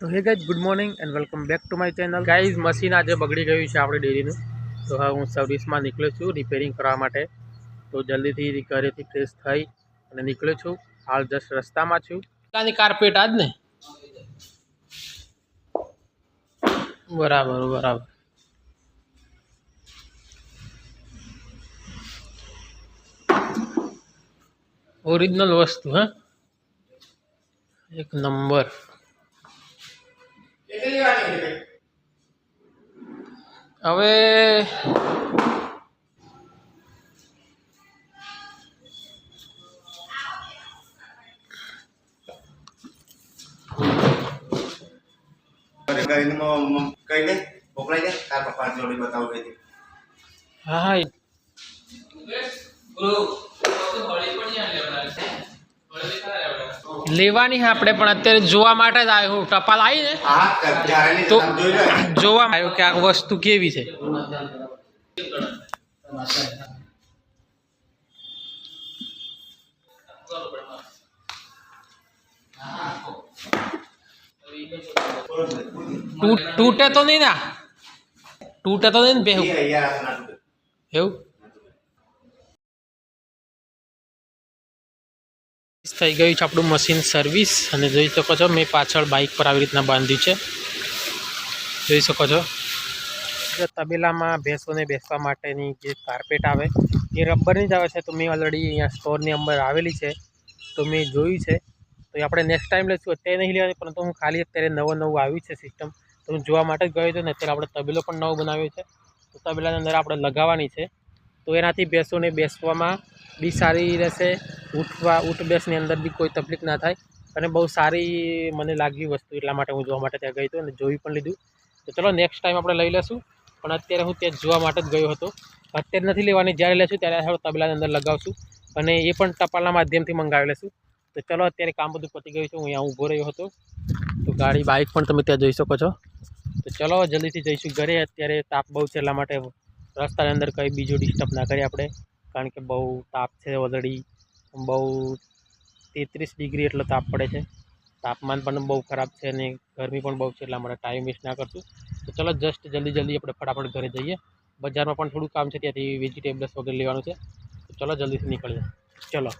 તો hey guys good morning and welcome back to my channel guys machine આજે બગડી ગયું છે આપણી ડેરીનું તો હવે હું સર્વિસમાં નીકળ્યો છું રિપેરિંગ કરવા માટે. તો જલ્દીથી ઘરેથી ફ્રેશ થઈ અને નીકળ્યો છું. હાલ જસ્ટ રસ્તામાં છું. કાની કાર્પેટ આજ ને? બરાબર બરાબર. ઓરિજિનલ વસ્તુ, હા? એક નંબર. હવે કરીને મ- મ- કહી દે મોકલાઈ દે તાર પપ્પા જોડે બતાવું કઈ દે હા હા લેવાની આપણે પણ અત્યારે જોવા માટે જ આવ્યો હું. ટપાલ આવી ને? તો જોવા આવ્યો કે આ વસ્તુ કેવી છે. તૂટે તો નહીં ના. તૂટે તો નહીં ને તૂટે. એવું? થઈ ગયું છે આપણું મશીન સર્વિસ અને જોઈ શકો છો, મેં પાછળ બાઇક પર આવી રીતના બાંધ્યું છે. જોઈ શકો છો. તબેલામાં ભેંસોને બેસવા માટેની જે કાર્પેટ આવે, એ રબરની જ આવે છે. તો મેં ઓલરેડી અહીંયા સ્ટોરની અંદર આવેલી છે. તો મેં જોયું છે. તો આપણે નેક્સ્ટ ટાઈમ લઈશું. અત્યારે નહીં લેવાની, પરંતુ હું ખાલી અત્યારે નવું નવું આવ્યું છે સિસ્ટમ તો હું જોવા માટે જ ગયો હતો ને, અત્યારે આપણે તબેલો પણ નવો બનાવ્યો છે. તો તબેલાની અંદર આપણે લગાવવાની છે. તો એનાથી ભેંસોને બેસવામાં બી સારી રહેશે. ઉઠવા, ઉઠ બેસની અંદર બી કોઈ તકલીફ ના થાય. અને બહુ સારી મને લાગી વસ્તુ એટલા માટે હું જોવા માટે ત્યાં ગઈ હતો અને જોઈ પણ લીધું. તો ચલો નેક્સ્ટ ટાઈમ આપણે લઈ લેશું પણ અત્યારે હું ત્યાં જોવા માટે જ ગયો હતો. અત્યારે નથી લેવાની, જ્યારે લેશું ત્યારે આપણે તબલાની અંદર લગાવશું. અને એ પણ ટપાલના માધ્યમથી મંગાવી લેશું. તો ચલો, અત્યારે કામ બધું પતી ગયું છે, હું અહીંયા ઊભો રહ્યો હતો. તો ગાડી બાઇક પણ તમે ત્યાં જોઈ શકો છો. તો ચલો, જલ્દીથી જઈશું ઘરે. અત્યારે તાપ બહુ છે એટલા માટે રસ્તાની અંદર કંઈ બીજું ડિસ્ટર્બ ના કરીએ આપણે. કારણ કે બહુ તાપ છે ઓલરેડી. બહુ તેત્રીસ ડિગ્રી એટલો તાપ પડે છે. તાપમાન પણ બહુ ખરાબ છે અને ગરમી પણ બહુ છે એટલા માટે ટાઈમ વેસ્ટ ના કરશું. તો ચલો જસ્ટ જલ્દી જલ્દી આપણે ફટાફટ ઘરે જઈએ. બજારમાં પણ થોડું કામ છે, ત્યાંથી વેજીટેબલ્સ વગેરે લેવાનું છે. તો ચલો જલ્દીથી નીકળીએ. ચલો.